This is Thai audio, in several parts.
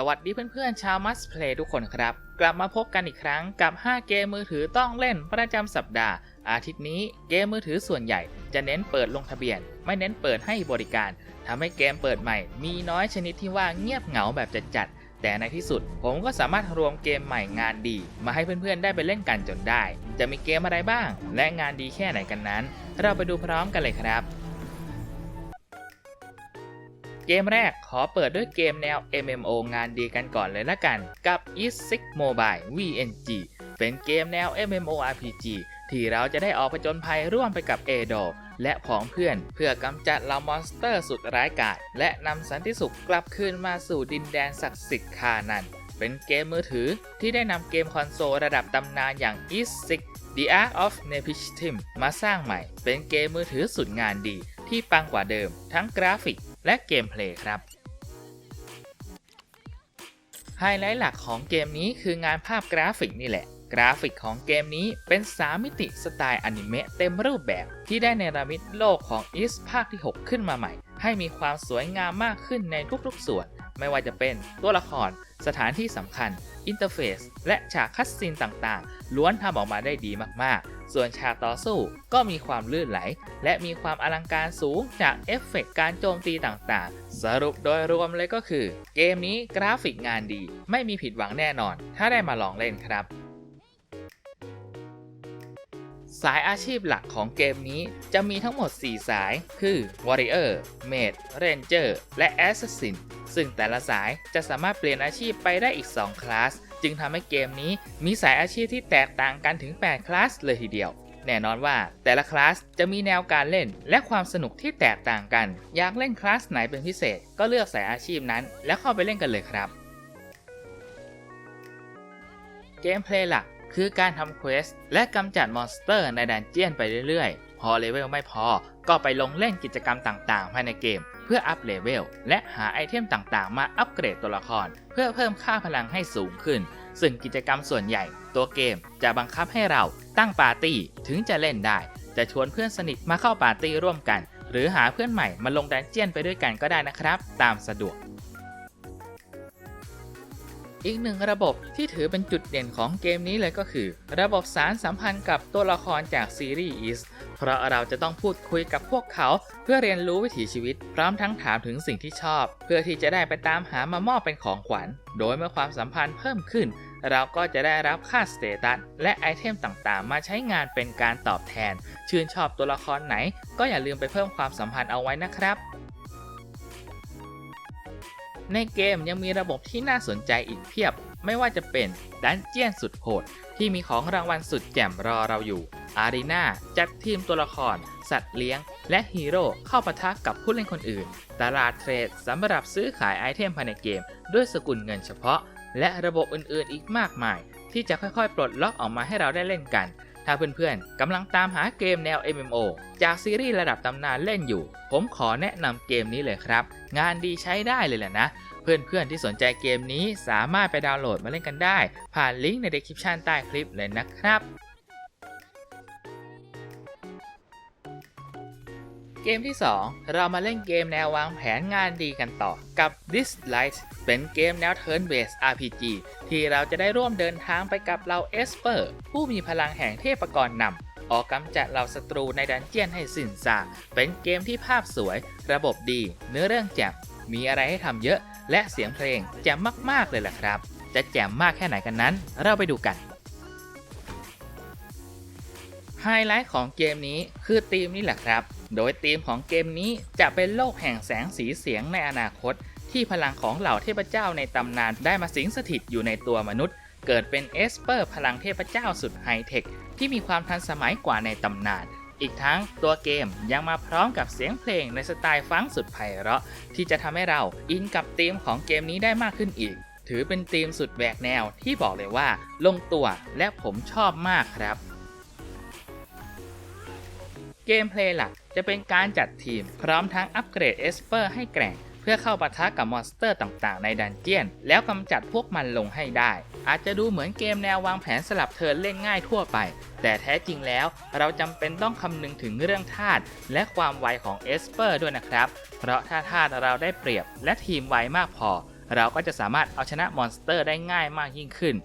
สวัสดีเพื่อนๆชาวมัสเพลย์ทุกคนครับ กลับมาพบกันอีกครั้งกับ 5 เกมมือถือต้องเล่นประจำสัปดาห์ อาทิตย์นี้เกมมือถือส่วนใหญ่ จะเน้นเปิดลงทะเบียน ไม่เน้นเปิดให้บริการทำให้เกมเปิดใหม่ มีน้อยชนิดที่ว่าเงียบเหงาแบบจัดๆแต่ในที่สุด ผมก็สามารถรวมเกมใหม่งานดี มาให้เพื่อนๆได้ไปเล่นกันจนได้ จะมีเกมอะไรบ้าง และงานดีแค่ไหนกันนั้น เราไปดูพร้อมกันเลยครับ เกมแรกขอเปิดด้วยเกมแนว MMO งานดีกันก่อนเลยละกัน กับ e s i x Mobile VNG เป็นเกมแนว MMORPG ที่เราจะได้ออกผจญภัยร่วมไปกับเอโดและผองเพื่อน เพื่อกำจัดเหล่ามอนสเตอร์สุดร้ายกาจและนำสันติสุขกลับคืนมาสู่ดินแดนศักดิ์สิทธิ์คานันเป็นเกมมือถือที่ได้นำเกมคอนโซลระดับตำนานอย่าง e s i x The Art of Nepotism มาสร้างใหม่ เป็นเกมมือถือสุดงานดีที่ปังกว่าเดิม ทั้งกราฟิก และเกมเพลย์ครับไฮไลท์หลักของเกมนี้คืองานภาพกราฟิกนี่แหละ กราฟิกของเกมนี้เป็น 3 มิติสไตล์อนิเมะเต็มรูปแบบ ที่ได้เนรมิตโลกของอีสภาคที่ 6 ขึ้นมาใหม่ ให้มีความสวยงามมากขึ้นในทุกๆส่วน ไม่ว่าจะเป็นตัวละคร สถานที่สำคัญ อินเทอร์เฟซและฉากคัสซีนต่างๆ ล้วนทำออกมาได้ดีมากๆ ส่วนฉากต่อสู้ก็มีความลื่นไหล และมีความอลังการสูงจากเอฟเฟกต์การโจมตีต่างๆ สรุปโดยรวมเลยก็คือ เกมนี้กราฟิกงานดี ไม่มีผิดหวังแน่นอน ถ้าได้มาลองเล่นครับ สายอาชีพหลักของเกมนี้จะมีทั้งหมด 4 สาย คือ Warrior, Mage, Ranger และ Assassin ซึ่งแต่ละสายจะสามารถเปลี่ยนอาชีพไปได้อีก 2 คลาส จึงทำให้เกมนี้มีสายอาชีพที่แตกต่างกันถึง 8 คลาสเลยทีเดียว แน่นอนว่าแต่ละคลาสจะมีแนวการเล่นและความสนุกที่แตกต่างกัน อยากเล่นคลาสไหนเป็นพิเศษ ก็เลือกสายอาชีพนั้น แล้วเข้าไปเล่นกันเลยครับ เกมเพลย์หลัก คือการทำเควสและกำจัดมอนสเตอร์ในดันเจียนไปเรื่อยๆ พอเลเวลไม่พอ ก็ไปลงเล่นกิจกรรมต่างๆ ภายในเกม เพื่ออัพเลเวลและหาไอเทมต่างๆ มาอัปเกรดตัวละคร เพื่อเพิ่มค่าพลังให้สูงขึ้น ซึ่งกิจกรรมส่วนใหญ่ ตัวเกมจะบังคับให้เราตั้งปาร์ตี้ถึงจะเล่นได้ จะชวนเพื่อนสนิทมาเข้าปาร์ตี้ร่วมกัน หรือหาเพื่อนใหม่มาลงดันเจียนไปด้วยกันก็ได้นะครับ ตามสะดวก อีกหนึ่งระบบที่ถือเป็นจุดเด่นของเกมนี้เลยก็คือ ระบบสารสัมพันธ์กับตัวละครจากซีรีส์ Is เพราะเราจะต้องพูดคุยกับพวกเขาเพื่อเรียนรู้วิถีชีวิต พร้อมทั้งถามถึงสิ่งที่ชอบ เพื่อที่จะได้ไปตามหามามอบเป็นของขวัญ โดยเมื่อความสัมพันธ์เพิ่มขึ้น เราก็จะได้รับค่าสเตตัสและไอเทมต่างๆ มาใช้งานเป็นการตอบแทน ชื่นชอบตัวละครไหน ก็อย่าลืมไปเพิ่มความสัมพันธ์เอาไว้นะครับ ในเกมยังมีระบบที่น่าสนใจอีกเพียบ ไม่ว่าจะเป็นดันเจียนสุดโหด ที่มีของรางวัลสุดแจ่มรอเราอยู่ อารีนาจัดทีมตัวละคร สัตว์เลี้ยง และฮีโร่เข้าปะทะกับผู้เล่นคนอื่น ตลาดเทรดสำหรับซื้อขายไอเทมภายในเกม ด้วยสกุลเงินเฉพาะ และระบบอื่นๆ อีกมากมาย ที่จะค่อยๆ ปลดล็อกออกมาให้เราได้เล่นกัน ถ้าเพื่อนๆกำลังตามหาเกมแนว MMO จากซีรีส์ระดับตำนานเล่นอยู่ ผมขอแนะนำเกมนี้เลยครับ งานดีใช้ได้เลยแหละนะ เพื่อนๆที่สนใจเกมนี้สามารถไปดาวน์โหลดมาเล่นกันได้ ผ่านลิงก์ใน description ใต้คลิปเลยนะครับ กมที่ 2 เรามาเล่นเกมแนววางแผนงานดีกันต่อกับ This Light เป็นเกมแนว Turn Based RPG ที่เราจะได้ร่วมเดินทางไปกับเราเอสเปอร์ ผู้มีพลังแห่งเทพกรนำออกกำจัดเหล่าศัตรูในดันเจียนให้สิ้นซากเป็นเกมที่ภาพสวย ระบบดี เนื้อเรื่องแจ่มมีอะไรให้ทำเยอะ และเสียงเพลงแจ่มมาก ๆ เลยล่ะครับ จะแจ่มมากแค่ไหนกันนั้น เราไปดูกันไฮไลท์ของเกมนี้คือธีมนี่แหละครับ โดยธีมของเกมนี้จะเป็นโลกแห่งแสงสีเสียงในอนาคต ที่พลังของเหล่าเทพเจ้าในตำนานได้มาสิงสถิตอยู่ในตัวมนุษย์ เกิดเป็นเอสเปอร์ พลังเทพเจ้าสุดไฮเทคที่มีความทันสมัยกว่าในตำนาน อีกทั้งตัวเกมยังมาพร้อมกับเสียงเพลงในสไตล์ฟังสุดไพเราะ ที่จะทำให้เราอินกับธีมของเกมนี้ได้มากขึ้นอีก ถือเป็นธีมสุดแหวกแนวที่บอกเลยว่า ลงตัวและผมชอบมากครับ เกมเพลย์หลัก จะเป็นการจัดทีม พร้อมทั้งอัปเกรดเอสเปอร์ให้แกร่ง เพื่อเข้าปะทะกับมอนสเตอร์ต่างๆในดันเจียน แล้วกำจัดพวกมันลงให้ได้ อาจจะดูเหมือนเกมแนววางแผนสลับเทิร์นเล่นง่ายทั่วไป แต่แท้จริงแล้วเราจำเป็นต้องคำนึงถึงเรื่องธาตุและความไวของเอสเปอร์ด้วยนะครับ เพราะถ้าธาตุเราได้เปรียบและทีมไวมากพอ เราก็จะสามารถเอาชนะมอนสเตอร์ได้ง่ายมากยิ่งขึ้น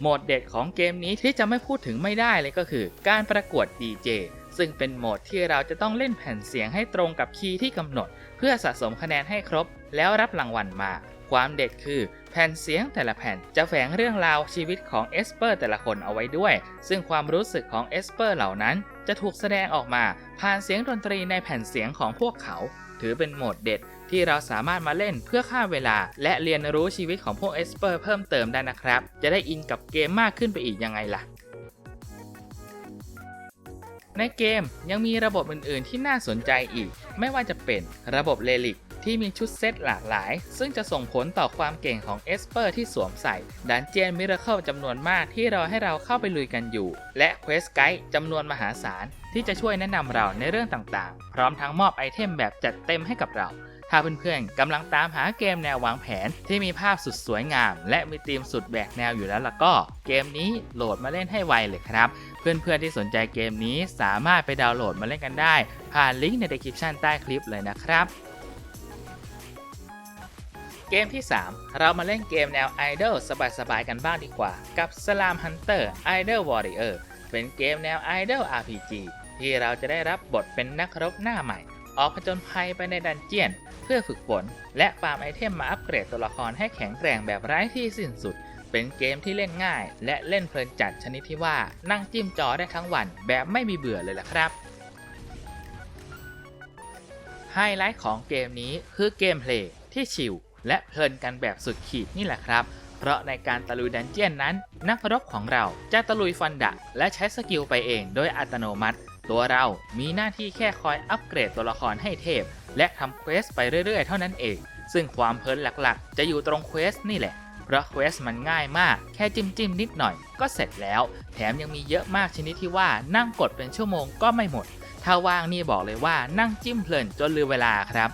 โหมดเด็ดของเกมนี้ที่จะไม่พูดถึงไม่ได้เลยก็คือ การประกวด DJ ซึ่งเป็นโหมดที่เราจะต้องเล่นแผ่นเสียงให้ตรงกับคีย์ที่กำหนด เพื่อสะสมคะแนนให้ครบ แล้วรับรางวัลมา ความเด็ดคือ แผ่นเสียงแต่ละแผ่นจะแฝงเรื่องราวชีวิตของเอสเปอร์แต่ละคนเอาไว้ด้วย ซึ่งความรู้สึกของเอสเปอร์เหล่านั้น จะถูกแสดงออกมาผ่านเสียงดนตรีในแผ่นเสียงของพวกเขา ถือเป็นโหมดเด็ด ที่เราสามารถมาเล่นเพื่อฆ่าเวลา และเรียนรู้ชีวิตของพวกเอสเปอร์เพิ่มเติมได้นะครับ จะได้อินกับเกมมากขึ้นไปอีกยังไงล่ะ ในเกมยังมีระบบอื่น ๆ ที่น่าสนใจอีก ไม่ว่าจะเป็นระบบเลลิกที่มีชุดเซตหลากหลาย ซึ่งจะส่งผลต่อความเก่งของเอสเปอร์ที่สวมใส่ ดันเจียนมิราเคิลจำนวนมากที่รอให้เราเข้าไปลุยกันอยู่ และเควสไกด์จำนวนมหาศาล ที่จะช่วยแนะนำเราในเรื่องต่างๆ พร้อมทั้งมอบไอเทมแบบจัดเต็มให้กับเรา ถ้าเพื่อนๆกำลังตามหาเกมแนววางแผนที่มีภาพสุดสวยงาม และมีธีมสุดแบกแนวอยู่แล้วล่ะก็ เกมนี้โหลดมาเล่นให้ไวเลยครับ เพื่อนๆที่สนใจเกมนี้สามารถไปดาวน์โหลดมาเล่นกันได้ ผ่านลิงก์ใน description ใต้คลิปเลยนะครับเกมที่ 3 เรามาเล่นเกมแนว Idol สบายๆกันบ้างดีกว่า กับ Slam Hunter Idol Warrior เป็นเกมแนว Idol RPG ที่เราจะได้รับบทเป็นนักรบหน้าใหม่ ออกผจญภัยไปในดันเจียน เพื่อฝึกฝนและฟาร์มไอเทมมาอัปเกรดตัวละครให้แข็งแกร่งแบบไร้ที่สิ้นสุด เป็นเกมที่เล่นง่าย และเล่นเพลินจัดชนิดที่ว่านั่งจิ้มจอได้ทั้งวันแบบไม่มีเบื่อเลยล่ะครับไฮไลท์ของเกมนี้คือเกมเพลย์ที่ชิลและเพลินกันแบบสุดขีดนี่แหละครับ เพราะในการตะลุยดันเจียนนั้น นักรบของเราจะตะลุยฟันดะและใช้สกิลไปเองโดยอัตโนมัติ ตัวเรามีหน้าที่แค่คอยอัปเกรดตัวละครให้เทพ และทำเควสไปเรื่อยๆ เท่านั้นเอง ซึ่งความเพลินหลักๆ จะอยู่ตรงเควสนี่แหละ เพราะเควสมันง่ายมาก แค่จิ้มจิ้มๆนิดหน่อยก็เสร็จแล้ว แถมยังมีเยอะมากชนิดที่ว่านั่งกดเป็นชั่วโมงก็ไม่หมด ถ้าว่างนี่บอกเลยว่านั่งจิ้มเพลินจนลืมเวลาครับ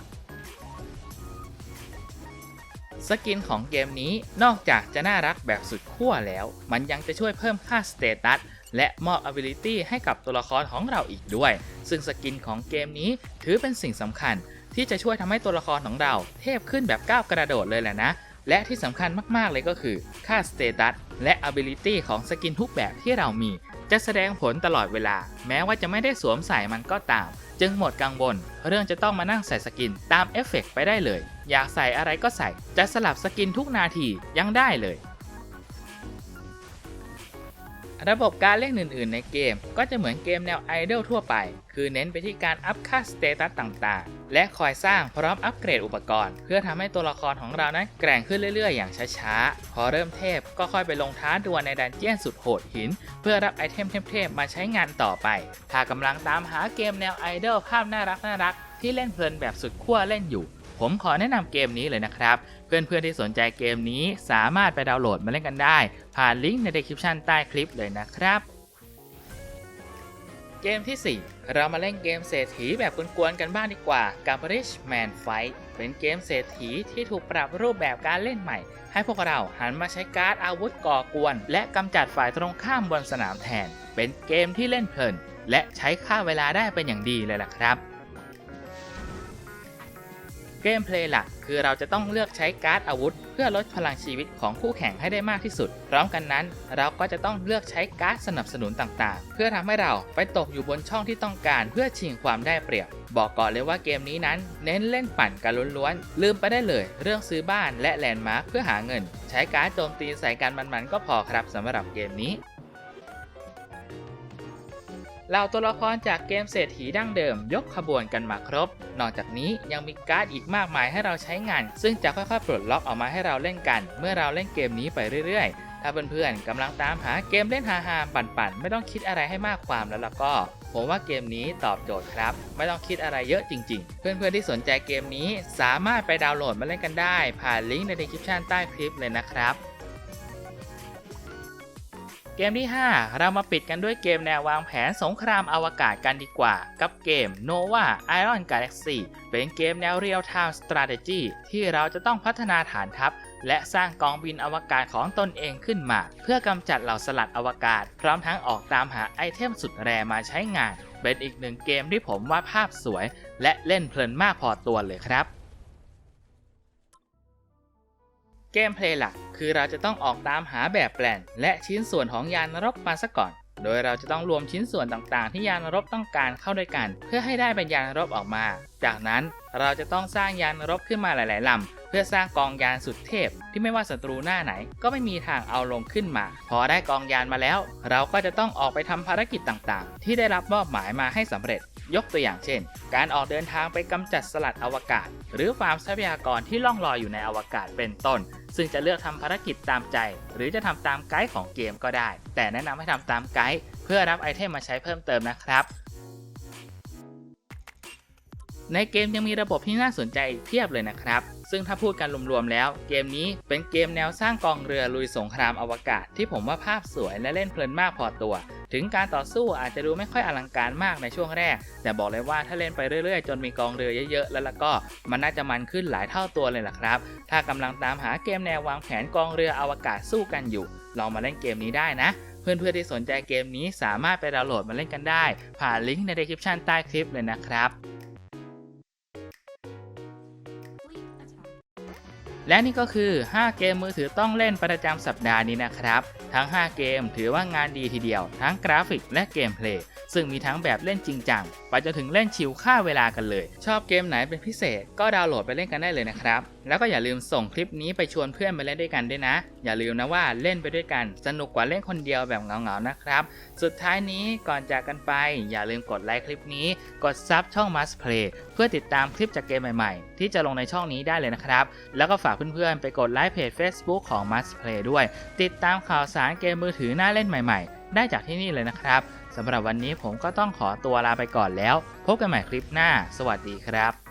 สกินของเกมนี้นอกจากจะน่ารักแบบสุดขั้วแล้ว มันยังจะช่วยเพิ่มค่าสเตตัส และมอบ ability ให้กับตัวละครของเราอีกด้วย ซึ่งสกินของเกมนี้ถือเป็นสิ่งสำคัญ ที่จะช่วยทำให้ตัวละครของเรา เทพขึ้นแบบก้าวกระโดดเลยแหละนะ และที่สำคัญมากๆเลยก็คือค่าสเตตัสและ ability ของสกินทุกแบบที่เรามี จะแสดงผลตลอดเวลา แม้ว่าจะไม่ได้สวมใส่มันก็ตาม จึงหมดกังวลเรื่องจะต้องมานั่งใส่สกินตามเอฟเฟกต์ไปได้เลย อยากใส่อะไรก็ใส่ จะสลับสกินทุกนาทียังได้เลย ระบบการเล่นอื่น ๆ ในเกม ก็จะเหมือนเกมแนวไอดอลทั่วไป คือเน้นไปที่การอัพค่าสเตตัสต่าง ๆ และคอยสร้างพร้อมอัปเกรดอุปกรณ์ เพื่อทำให้ตัวละครของเรานั้นแกร่งขึ้นเรื่อย ๆ อย่างช้า ๆ พอเริ่มเทพก็ค่อยไปลงท้าดวลในดันเจี้ยนสุดโหดหิน เพื่อรับไอเทมเทพๆมาใช้งานต่อไป ถ้ากำลังตามหาเกมแนวไอดอลภาพน่ารักน่ารักๆที่เล่นเพลินแบบสุดขั้วเล่นอยู่ ผมขอแนะนำเกมนี้เลยนะครับ เพื่อนๆที่สนใจเกมนี้สามารถไปดาวน์โหลดมาเล่นกันได้ ผ่านลิงก์ใน description ใต้คลิปเลยนะครับ เกมที่ 4 เรามาเล่นเกมเศรษฐีแบบกวนๆกันบ้างดีกว่ากับ Rich Man Fight เป็นเกมเศรษฐีที่ถูกปรับรูปแบบการเล่นใหม่ ให้พวกเราหันมาใช้การ์ดอาวุธก่อกวน และกำจัดฝ่ายตรงข้ามบนสนามแทน เป็นเกมที่เล่นเพลินและใช้ค่าเวลาได้เป็นอย่างดีเลยล่ะครับ กมเพลย์หลักคือเราจะต้องเลือกใช้การ์ดอาวุธ เพื่อลดพลังชีวิตของคู่แข่งให้ได้มากที่สุด พร้อมกันนั้น เราก็จะต้องเลือกใช้การ์ดสนับสนุนต่างๆ เพื่อทำให้เราไปตกอยู่บนช่องที่ต้องการ เพื่อชิงความได้เปรียบ บอกก่อนเลยว่าเกมนี้นั้น เน้นเล่นปั่นกันล้วนๆ ลืมไปได้เลย เรื่องซื้อบ้านและแลนด์มาร์คเพื่อหาเงิน ใช้การ์ดโจมตีใส่กันมันๆก็พอครับสำหรับเกมนี้ เหล่าตัวละครจากเกมเศรษฐีดั้งเดิมยกขบวนกันมาครบ นอกจากนี้ยังมีการ์ดอีกมากมายให้เราใช้งาน ซึ่งจะค่อยๆปลดล็อกออกมาให้เราเล่นกัน เมื่อเราเล่นเกมนี้ไปเรื่อยๆถ้าเพื่อนๆกำลังตามหาเกมเล่นฮาๆปั่นๆ ไม่ต้องคิดอะไรให้มากความแล้วล่ะก็ ผมว่าเกมนี้ตอบโจทย์ครับ ไม่ต้องคิดอะไรเยอะจริงๆ เพื่อนๆที่สนใจเกมนี้สามารถไปดาวน์โหลดมาเล่นกันได้ ผ่านลิงก์ใน description ใต้คลิปเลยนะครับ เกมที่ 5 เรามาปิดกันด้วยเกมแนววางแผนสงครามอวกาศกันดีกว่า กับเกม Nova Iron Galaxy เป็นเกมแนว Real Time Strategy ที่เราจะต้องพัฒนาฐานทัพ และสร้างกองบินอวกาศของตนเองขึ้นมา เพื่อกำจัดเหล่าสลัดอวกาศ พร้อมทั้งออกตามหาไอเทมสุดแรมาใช้งาน เป็นอีกหนึ่งเกมที่ผมว่าภาพสวย และเล่นเพลินมากพอตัวเลยครับ เกมเพลย์หลักคือเราจะต้องออกตามหาแบบแปลน และชิ้นส่วนของยานรบมาซะก่อน โดยเราจะต้องรวมชิ้นส่วนต่างๆ ที่ยานรบต้องการเข้าด้วยกัน เพื่อให้ได้เป็นยานรบออกมา จากนั้นเราจะต้องสร้างยานรบขึ้นมาหลาย ๆลำเพื่อสร้างกองยานสุดเทพ ที่ไม่ว่าศัตรูหน้าไหน ก็ไม่มีทางเอาลงขึ้นมา พอได้กองยานมาแล้ว เราก็จะต้องออกไปทำภารกิจต่างๆ ที่ได้รับมอบหมายมาให้สำเร็จ ยกตัวอย่างเช่น การออกเดินทางไปกำจัดสลัดอวกาศ หรือฟาร์มทรัพยากรที่ล่องลอยอยู่ในอวกาศเป็นต้น ซึ่งจะเลือกทำภารกิจตามใจ หรือจะทำตามไกด์ของเกมก็ได้ แต่แนะนำให้ทำตามไกด์เพื่อรับไอเทมมาใช้เพิ่มเติมนะครับ ในเกมยังมีระบบที่น่าสนใจเพียบเลยนะครับ ซึ่งถ้าพูดกันรวมๆแล้ว เกมนี้เป็นเกมแนวสร้างกองเรือลุยสงครามอวกาศ ที่ผมว่าภาพสวยและเล่นเพลินมากพอตัว ถึงการต่อสู้อาจจะดูไม่ค่อยอลังการมากในช่วงแรก แต่บอกเลยว่าถ้าเล่นไปเรื่อยๆ จนมีกองเรือเยอะๆ แล้วล่ะก็ มันน่าจะมันขึ้นหลายเท่าตัวเลยล่ะครับ ถ้ากำลังตามหาเกมแนววางแผนกองเรืออวกาศสู้กันอยู่ ลองมาเล่นเกมนี้ได้นะเพื่อนๆที่สนใจเกมนี้สามารถไปดาวน์โหลดมาเล่นกันได้ ผ่านลิงก์ใน description ใต้คลิปเลยนะครับ และนี่ก็คือ 5 เกมมือถือต้องเล่นประจำสัปดาห์นี้นะครับ ทั้ง 5 เกมถือว่างานดีทีเดียว ทั้งกราฟิกและเกมเพลย์ ซึ่งมีทั้งแบบเล่นจริงจัง ไปจนถึงเล่นชิลค่าเวลากันเลย ชอบเกมไหนเป็นพิเศษก็ดาวน์โหลดไปเล่นกันได้เลยนะครับ แล้วก็อย่าลืมส่งคลิปนี้ไปชวนเพื่อนมาเล่นด้วยกันด้วยนะ อย่าลืมนะว่าเล่นไปด้วยกัน สนุกกว่าเล่นคนเดียวแบบเหงาๆนะครับ สุดท้ายนี้ก่อนจากกันไป อย่าลืมกดไลค์คลิปนี้ กดซับช่อง Must Play เพื่อติดตามคลิปจากเกมใหม่ๆ ที่จะลงในช่องนี้ได้เลยนะครับ แล้วก็ฝากเพื่อนๆไปกดไลค์เพจ Facebook ของ Must Play ด้วย ติดตามข่าวสารเกมมือถือหน่าเล่นใหม่ ๆ ได้จากที่นี่เลยนะครับสำหรับวันนี้ผมก็ต้องขอตัวลาไปก่อนแล้ว พบกันใหม่คลิปหน้า สวัสดีครับ